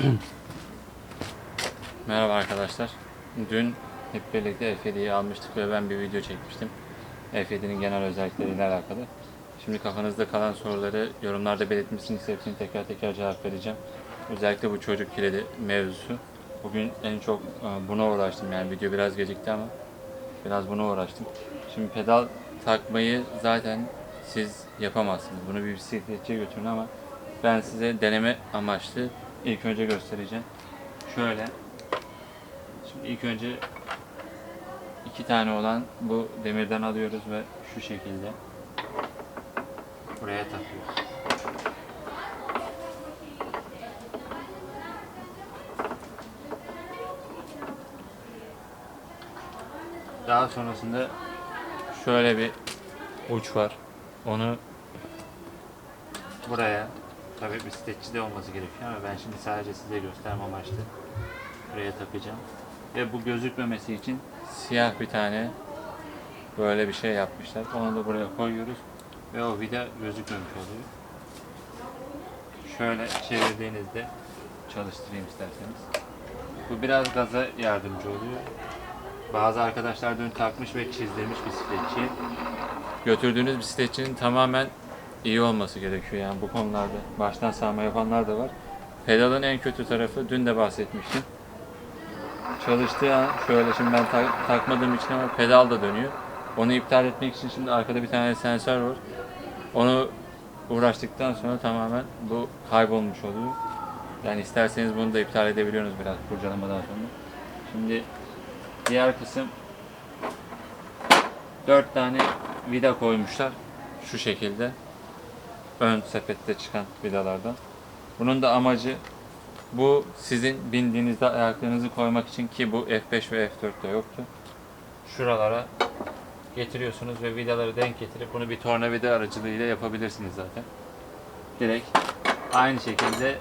Merhaba arkadaşlar. Dün hep birlikte F7'yi almıştık ve ben bir video çekmiştim. F7'nin genel özellikleriyle alakalı. Şimdi kafanızda kalan soruları yorumlarda belirtmişsiniz. Hepsini teker teker cevap vereceğim. Özellikle bu çocuk kilidi mevzusu. Bugün en çok e, buna uğraştım. Yani video biraz gecikti ama biraz buna uğraştım. Şimdi pedal takmayı zaten siz yapamazsınız. Bunu bir bisikletçiye götürün ama ben size deneme amaçlı ilk önce göstereceğim. Şöyle. Şimdi ilk önce iki tane olan bu demirden alıyoruz ve şu şekilde buraya takıyoruz. Daha sonrasında şöyle bir uç var. Onu buraya tabii bisikletçi de olması gerekiyor ama ben şimdi sadece size gösterme amaçlı buraya takacağım. Ve bu gözükmemesi için siyah bir tane böyle bir şey yapmışlar. Onu da buraya koyuyoruz ve o vida gözükmemiş oluyor. Şöyle çevirdiğinizde çalıştırayım isterseniz. Bu biraz gaza yardımcı oluyor. Bazı arkadaşlar dün takmış ve çizdirmiş bisikletçiye. Götürdüğünüz bisikletçinin tamamen iyi olması gerekiyor yani bu konularda. Baştan sağma yapanlar da var. Pedalın en kötü tarafı dün de bahsetmiştim. Çalıştığı an şöyle şimdi ben tak- takmadığım için ama pedal da dönüyor. Onu iptal etmek için şimdi arkada bir tane sensör var. Onu uğraştıktan sonra tamamen bu kaybolmuş oluyor. Yani isterseniz bunu da iptal edebiliyorsunuz biraz kurcalamadan sonra. Şimdi diğer kısım 4 tane vida koymuşlar. Şu şekilde. Ön sepette çıkan vidalardan. Bunun da amacı bu sizin bindiğinizde ayaklarınızı koymak için ki bu F5 ve F4'te yoktu. Şuralara getiriyorsunuz ve vidaları denk getirip bunu bir tornavida aracılığıyla yapabilirsiniz zaten. Direkt aynı şekilde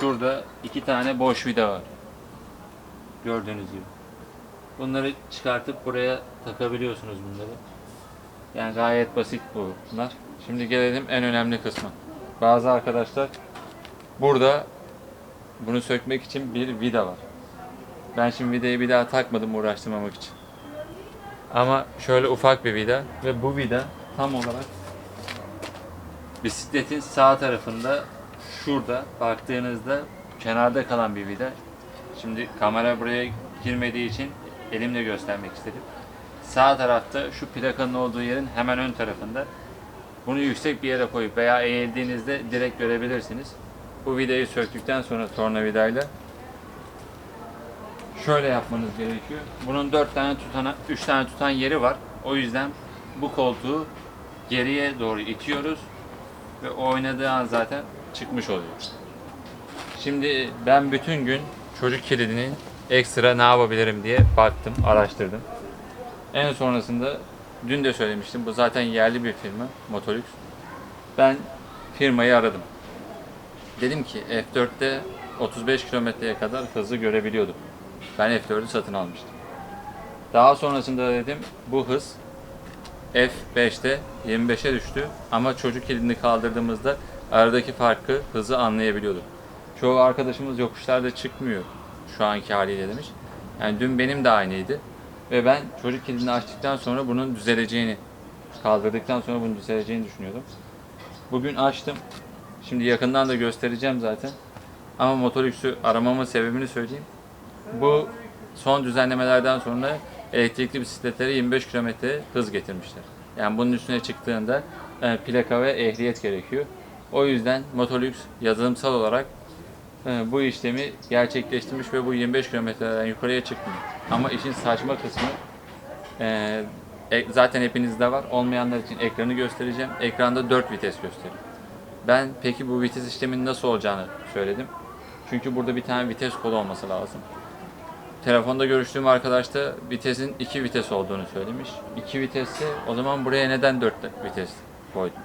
şurada iki tane boş vida var. Gördüğünüz gibi. Bunları çıkartıp buraya takabiliyorsunuz bunları. Yani gayet basit bunlar. Şimdi gelelim en önemli kısmı. Bazı arkadaşlar burada bunu sökmek için bir vida var. Ben şimdi vidayı bir daha takmadım uğraştırmamak için. Ama şöyle ufak bir vida ve bu vida tam olarak bisikletin sağ tarafında şurada baktığınızda kenarda kalan bir vida. Şimdi kamera buraya girmediği için elimle göstermek istedim. Sağ tarafta şu plakanın olduğu yerin hemen ön tarafında. Bunu yüksek bir yere koyup veya eğildiğinizde direkt görebilirsiniz. Bu vidayı söktükten sonra tornavidayla şöyle yapmanız gerekiyor. Bunun 4 tane tutana, 3 tane tutan yeri var. O yüzden bu koltuğu geriye doğru itiyoruz ve oynadığı an zaten çıkmış oluyor. Şimdi ben bütün gün çocuk kilidinin ekstra ne yapabilirim diye baktım, araştırdım. En sonrasında dün de söylemiştim. Bu zaten yerli bir firma, Motolux. Ben firmayı aradım. Dedim ki F4'te 35 kilometreye kadar hızı görebiliyordum. Ben F4'ü satın almıştım. Daha sonrasında dedim bu hız F5'te 25'e düştü ama çocuk kilidini kaldırdığımızda aradaki farkı hızı anlayabiliyorduk. Çoğu arkadaşımız yokuşlarda çıkmıyor şu anki haliyle demiş. Yani dün benim de aynıydı. Ve ben çocuk kilidini açtıktan sonra bunun düzeleceğini, kaldırdıktan sonra bunun düzeleceğini düşünüyordum. Bugün açtım. Şimdi yakından da göstereceğim zaten. Ama Motolux'u aramamın sebebini söyleyeyim. Bu son düzenlemelerden sonra elektrikli bisikletlere 25 km hız getirmişler. Yani bunun üstüne çıktığında e, plaka ve ehliyet gerekiyor. O yüzden Motolux yazılımsal olarak e, bu işlemi gerçekleştirmiş ve bu 25 kilometreden yukarıya çıkmıyor. Ama işin saçma kısmı e, e, zaten hepinizde var. Olmayanlar için ekranı göstereceğim. Ekranda 4 vites gösteriyor. Ben peki bu vites işleminin nasıl olacağını söyledim. Çünkü burada bir tane vites kolu olması lazım. Telefonda görüştüğüm arkadaş da vitesin 2 vites olduğunu söylemiş. 2 vitesi o zaman buraya neden 4 vites koydunuz?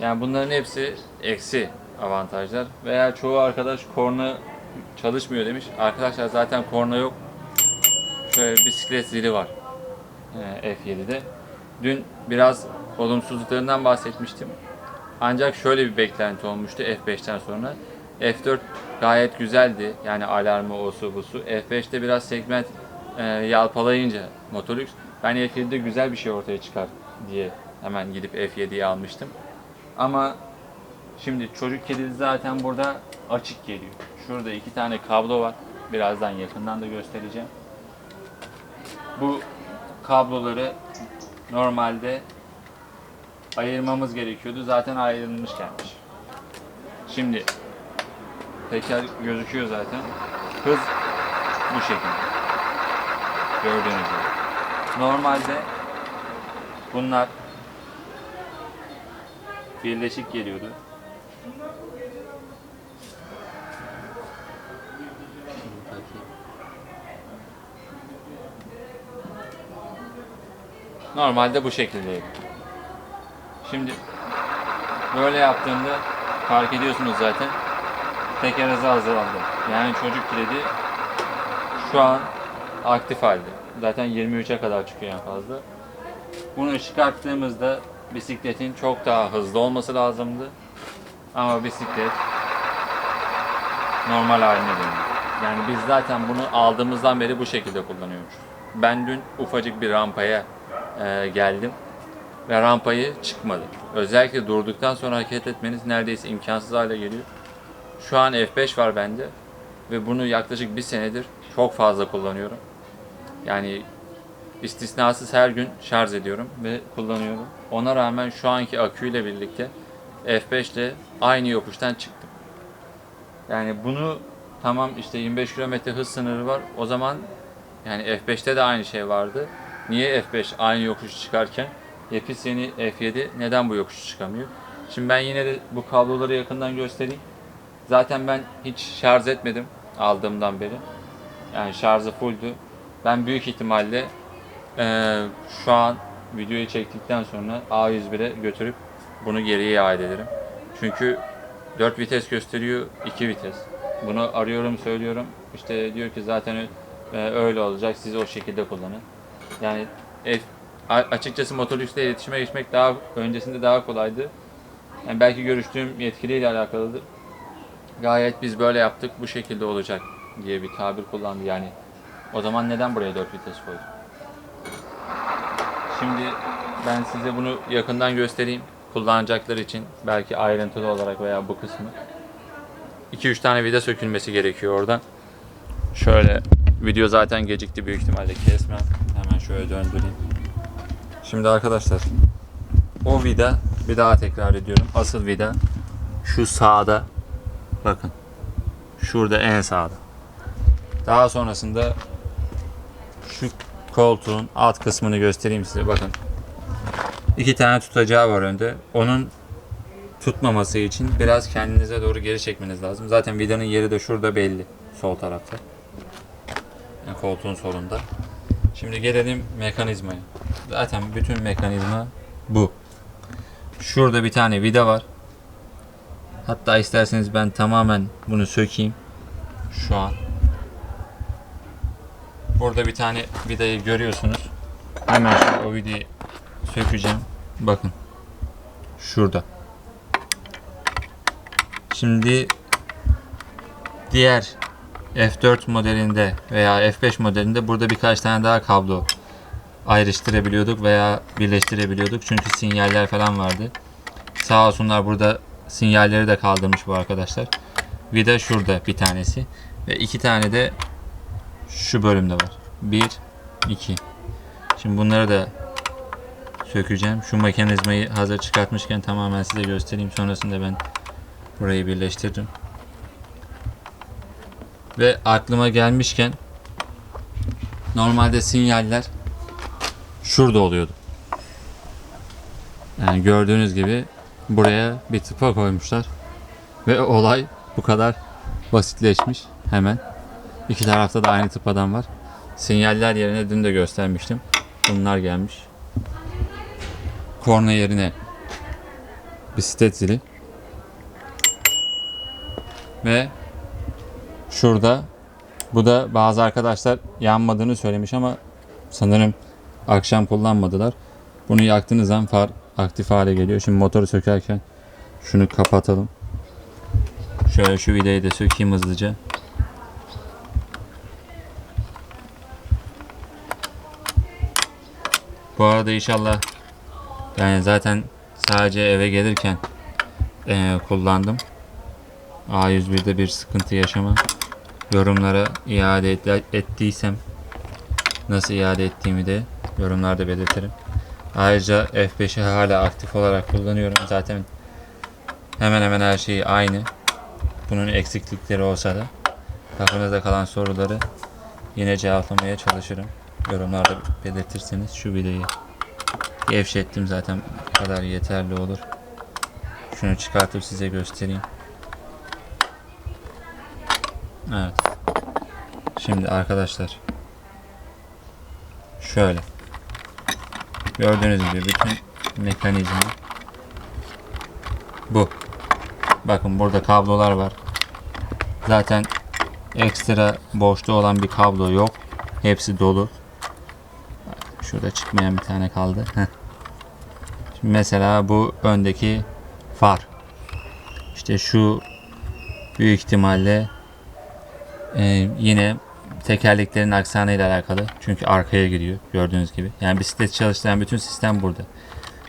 Yani bunların hepsi eksi avantajlar. Veya çoğu arkadaş korna çalışmıyor demiş. Arkadaşlar zaten korna yok. Şöyle bisiklet zili var e, F7'de. Dün biraz olumsuzluklarından bahsetmiştim. Ancak şöyle bir beklenti olmuştu F5'ten sonra. F4 gayet güzeldi. Yani alarmı, osu, busu. F5'te biraz segment e, yalpalayınca Motolux ben F7'de güzel bir şey ortaya çıkar diye hemen gidip F7'yi almıştım. Ama şimdi çocuk kedisi zaten burada açık geliyor. Şurada iki tane kablo var. Birazdan yakından da göstereceğim. Bu kabloları normalde ayırmamız gerekiyordu. Zaten ayrılmış gelmiş. Şimdi teker gözüküyor zaten. Hız bu şekilde. Gördüğünüz gibi. Normalde bunlar birleşik geliyordu. Normalde bu şekildeydi. Şimdi böyle yaptığımda fark ediyorsunuz zaten teker hızı azaldı. Yani çocuk kilidi şu an aktif halde. Zaten 23'e kadar çıkıyor en fazla. Bunu çıkarttığımızda bisikletin çok daha hızlı olması lazımdı. Ama bisiklet normal haline döndü. Yani biz zaten bunu aldığımızdan beri bu şekilde kullanıyoruz. Ben dün ufacık bir rampaya e, geldim ve rampayı çıkmadı. Özellikle durduktan sonra hareket etmeniz neredeyse imkansız hale geliyor. Şu an F5 var bende ve bunu yaklaşık bir senedir çok fazla kullanıyorum. Yani istisnasız her gün şarj ediyorum ve kullanıyorum. Ona rağmen şu anki aküyle birlikte F5 ile aynı yokuştan çıktım. Yani bunu tamam işte 25 km hız sınırı var. O zaman yani F5'te de aynı şey vardı. Niye F5 aynı yokuş çıkarken Yepis yeni F7 neden bu yokuşu çıkamıyor? Şimdi ben yine de bu kabloları yakından göstereyim. Zaten ben hiç şarj etmedim aldığımdan beri. Yani şarjı fulldü. Ben büyük ihtimalle eee, şu an videoyu çektikten sonra A101'e götürüp bunu geriye iade ederim. Çünkü 4 vites gösteriyor, 2 vites. Bunu arıyorum, söylüyorum. İşte diyor ki zaten e, öyle olacak, siz o şekilde kullanın. Yani a- açıkçası Motolux'le iletişime geçmek daha öncesinde daha kolaydı. Yani belki görüştüğüm yetkiliyle alakalıdır. Gayet biz böyle yaptık, bu şekilde olacak diye bir tabir kullandı yani. O zaman neden buraya 4 vites koyduk? Şimdi ben size bunu yakından göstereyim. Kullanacaklar için belki ayrıntılı olarak veya bu kısmı. 2-3 tane vida sökülmesi gerekiyor oradan. Şöyle video zaten gecikti büyük ihtimalle kesmem. Şöyle döndüreyim. Şimdi arkadaşlar o vida bir daha tekrar ediyorum. Asıl vida şu sağda bakın. Şurada en sağda. Daha sonrasında şu koltuğun alt kısmını göstereyim size. Bakın. İki tane tutacağı var önde. Onun tutmaması için biraz kendinize doğru geri çekmeniz lazım. Zaten vidanın yeri de şurada belli. Sol tarafta. Yani koltuğun solunda. Şimdi gelelim mekanizmaya. Zaten bütün mekanizma bu. Şurada bir tane vida var. Hatta isterseniz ben tamamen bunu sökeyim. Şu an. Burada bir tane vidayı görüyorsunuz. Hemen şu o vidayı sökeceğim. Bakın. Şurada. Şimdi diğer F4 modelinde veya F5 modelinde burada birkaç tane daha kablo ayrıştırabiliyorduk veya birleştirebiliyorduk. Çünkü sinyaller falan vardı. Sağ olsunlar burada sinyalleri de kaldırmış bu arkadaşlar. Vida şurada bir tanesi ve iki tane de şu bölümde var. 1 2. Şimdi bunları da sökeceğim. Şu mekanizmayı hazır çıkartmışken tamamen size göstereyim. Sonrasında ben burayı birleştirdim. Ve aklıma gelmişken normalde sinyaller şurada oluyordu. Yani gördüğünüz gibi buraya bir tıpa koymuşlar. Ve olay bu kadar basitleşmiş hemen. İki tarafta da aynı tıpadan var. Sinyaller yerine dün de göstermiştim. Bunlar gelmiş. Korna yerine bisiklet zili. Ve şurada bu da bazı arkadaşlar yanmadığını söylemiş ama sanırım akşam kullanmadılar. Bunu yaktığınız zaman far aktif hale geliyor. Şimdi motoru sökerken şunu kapatalım. Şöyle şu vidayı da sökeyim hızlıca. Bu arada inşallah yani zaten sadece eve gelirken eee, kullandım. A101'de bir sıkıntı yaşama. Yorumlara iade et- ettiysem nasıl iade ettiğimi de yorumlarda belirtirim. Ayrıca F5'i hala aktif olarak kullanıyorum. Zaten hemen hemen her şeyi aynı. Bunun eksiklikleri olsa da kafanızda kalan soruları yine cevaplamaya çalışırım. Yorumlarda belirtirseniz şu videoyu gevşettim zaten kadar yeterli olur. Şunu çıkartıp size göstereyim. Evet. Şimdi arkadaşlar şöyle gördüğünüz gibi bütün mekanizma bu. Bakın burada kablolar var. Zaten ekstra boşta olan bir kablo yok. Hepsi dolu. Şurada çıkmayan bir tane kaldı. Şimdi mesela bu öndeki far. İşte şu büyük ihtimalle e, yine tekerleklerin aksanı ile alakalı. Çünkü arkaya giriyor gördüğünüz gibi. Yani bisiklet çalıştıran bütün sistem burada.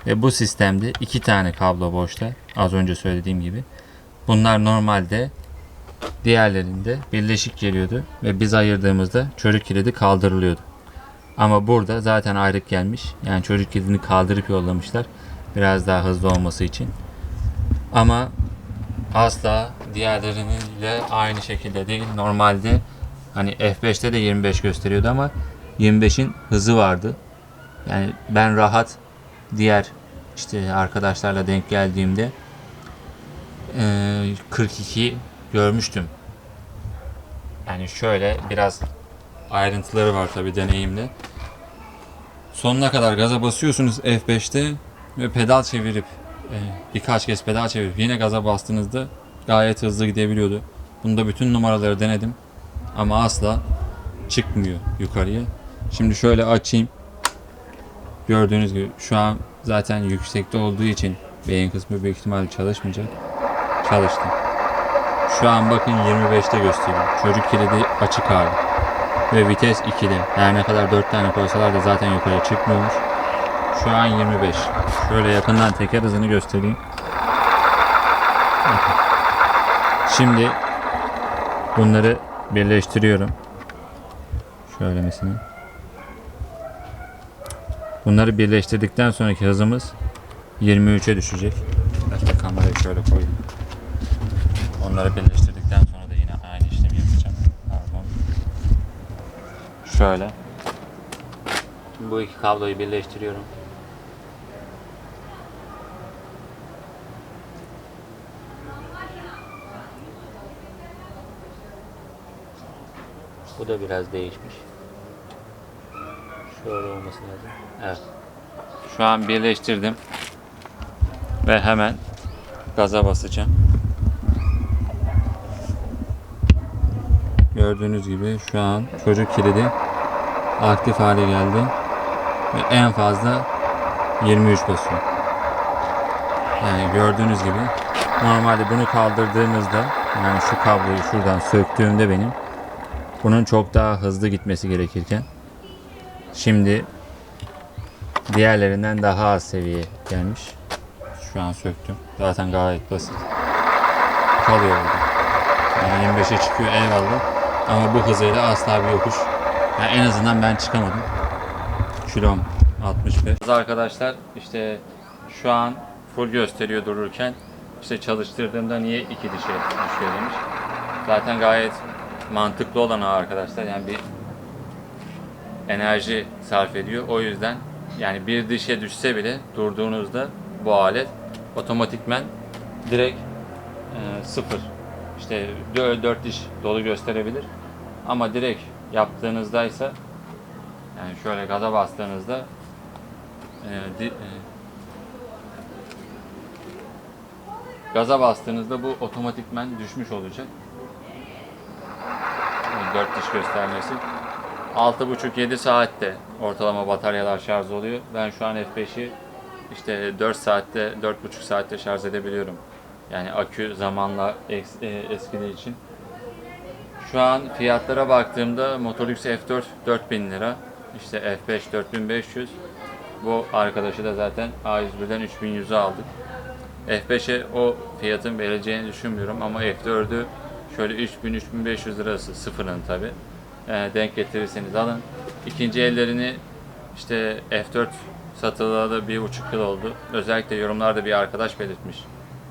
Ve bu sistemde iki tane kablo boşta. Az önce söylediğim gibi. Bunlar normalde diğerlerinde birleşik geliyordu ve biz ayırdığımızda çocuk kilidi kaldırılıyordu. Ama burada zaten ayrık gelmiş. Yani çocuk kilidini kaldırıp yollamışlar. Biraz daha hızlı olması için. Ama asla diğerleriyle aynı şekilde değil. Normalde hani F5'te de 25 gösteriyordu ama 25'in hızı vardı. Yani ben rahat diğer işte arkadaşlarla denk geldiğimde eee, 42 görmüştüm. Yani şöyle biraz ayrıntıları var tabi deneyimde. Sonuna kadar gaza basıyorsunuz F5'te ve pedal çevirip e, birkaç kez pedal çevirip yine gaza bastığınızda gayet hızlı gidebiliyordu. Bunda bütün numaraları denedim ama asla çıkmıyor yukarıya. Şimdi şöyle açayım. Gördüğünüz gibi şu an zaten yüksekte olduğu için beyin kısmı büyük ihtimalle çalışmayacak. Çalıştı. Şu an bakın 25'te gösteriyor. Çocuk kilidi açık hali. Ve vites 2'de. Her ne kadar 4 tane koysalar da zaten yukarı çıkmıyormuş. Şu an 25. Şöyle yakından teker hızını göstereyim. Şimdi bunları birleştiriyorum. Şöyle mesela. Bunları birleştirdikten sonraki hızımız 23'e düşecek. Hatta kamerayı şöyle koyayım. Onları birleştirdikten sonra da yine aynı işlemi yapacağım. Pardon. Şöyle. Bu iki kabloyu birleştiriyorum. Bu da biraz değişmiş. Şöyle olması lazım. Evet. Şu an birleştirdim. Ve hemen gaza basacağım. Gördüğünüz gibi şu an çocuk kilidi aktif hale geldi. Ve en fazla 23 basıyor. Yani gördüğünüz gibi normalde bunu kaldırdığımızda yani şu kabloyu şuradan söktüğümde benim bunun çok daha hızlı gitmesi gerekirken şimdi diğerlerinden daha az seviye gelmiş. Şu an söktüm. Zaten gayet basit. Kalıyor burada. Yani 25'e çıkıyor eyvallah. Ama bu hızıyla asla bir yokuş. Yani en azından ben çıkamadım. Kilom 65. Arkadaşlar işte şu an full gösteriyor dururken işte çalıştırdığımda niye iki dişe düşüyor demiş. Zaten gayet mantıklı olan o arkadaşlar. Yani bir enerji sarf ediyor. O yüzden yani bir dişe düşse bile durduğunuzda bu alet otomatikmen direkt e, sıfır. İşte 4 diş dolu gösterebilir. Ama direkt yaptığınızdaysa yani şöyle gaza bastığınızda e, di- e, gaza bastığınızda bu otomatikmen düşmüş olacak. 4 diş göstermesi. 6,5-7 saatte ortalama bataryalar şarj oluyor. Ben şu an F5'i işte 4 saatte, 4,5 saatte şarj edebiliyorum. Yani akü zamanla eks- e, eskidiği için. Şu an fiyatlara baktığımda Motolux F4 4000 lira. İşte F5 4500. Bu arkadaşı da zaten A101'den 3100'e aldık. F5'e o fiyatın verileceğini düşünmüyorum ama F4'ü şöyle 3000-3500 lirası sıfırın tabi. denk getirirseniz alın. İkinci ellerini işte F4 satılalı bir buçuk yıl oldu. Özellikle yorumlarda bir arkadaş belirtmiş.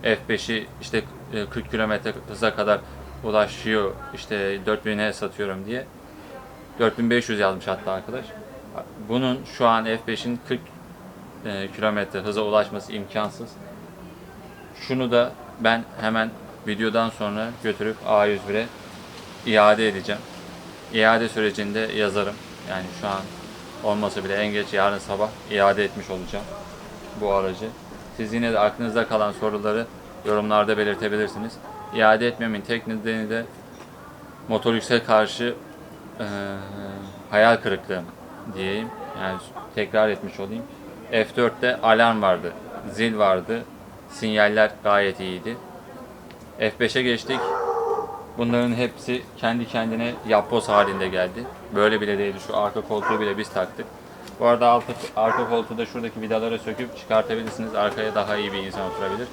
F5'i işte e, 40 km hıza kadar ulaşıyor işte 4000'e satıyorum diye. 4500 yazmış hatta arkadaş. Bunun şu an F5'in 40 e, kilometre hıza ulaşması imkansız. Şunu da ben hemen videodan sonra götürüp A101'e iade edeceğim. İade sürecinde yazarım. Yani şu an olmasa bile en geç yarın sabah iade etmiş olacağım bu aracı. Siz yine de aklınızda kalan soruları yorumlarda belirtebilirsiniz. İade etmemin tek nedeni de Motorx'e karşı eee, hayal kırıklığı diyeyim. Yani tekrar etmiş olayım. F4'te alarm vardı, zil vardı, sinyaller gayet iyiydi. F5'e geçtik. Bunların hepsi kendi kendine yapboz halinde geldi. Böyle bile değildi. Şu arka koltuğu bile biz taktık. Bu arada arka, arka koltuğu da şuradaki vidaları söküp çıkartabilirsiniz. Arkaya daha iyi bir insan oturabilir.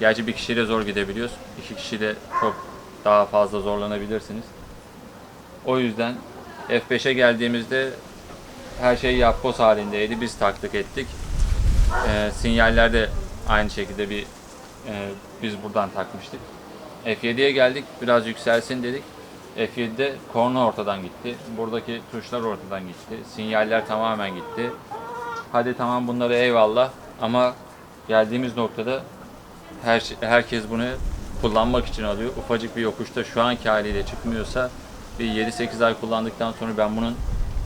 Gerçi bir kişiyle zor gidebiliyoruz. İki kişiyle çok daha fazla zorlanabilirsiniz. O yüzden F5'e geldiğimizde her şey yapboz halindeydi. Biz taktık ettik. Ee, sinyaller de aynı şekilde bir e, biz buradan takmıştık. F7'ye geldik. Biraz yükselsin dedik. F7'de korna ortadan gitti. Buradaki tuşlar ortadan gitti. Sinyaller tamamen gitti. Hadi tamam bunları eyvallah ama geldiğimiz noktada her şey- herkes bunu kullanmak için alıyor. Ufacık bir yokuşta şu anki haliyle çıkmıyorsa bir 7-8 ay kullandıktan sonra ben bunun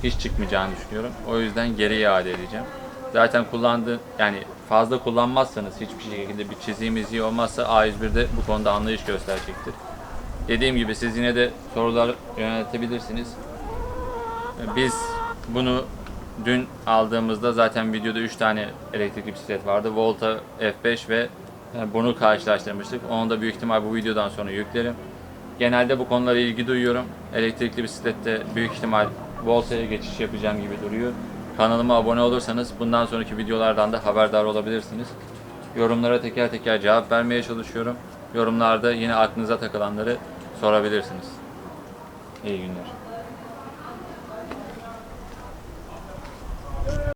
hiç çıkmayacağını düşünüyorum. O yüzden geri iade edeceğim. Zaten kullandığı yani fazla kullanmazsanız hiçbir şekilde bir çiziğimiz iyi olmazsa A101'de bu konuda anlayış gösterecektir. Dediğim gibi siz yine de sorular yöneltebilirsiniz. Biz bunu dün aldığımızda zaten videoda 3 tane elektrikli bisiklet vardı. Volta F5 ve e, bunu karşılaştırmıştık. Onu da büyük ihtimal bu videodan sonra yüklerim. Genelde bu konulara ilgi duyuyorum. Elektrikli bisiklette büyük ihtimal Volta'ya geçiş yapacağım gibi duruyor. Kanalıma abone olursanız bundan sonraki videolardan da haberdar olabilirsiniz. Yorumlara teker teker cevap vermeye çalışıyorum. Yorumlarda yine aklınıza takılanları sorabilirsiniz. İyi günler.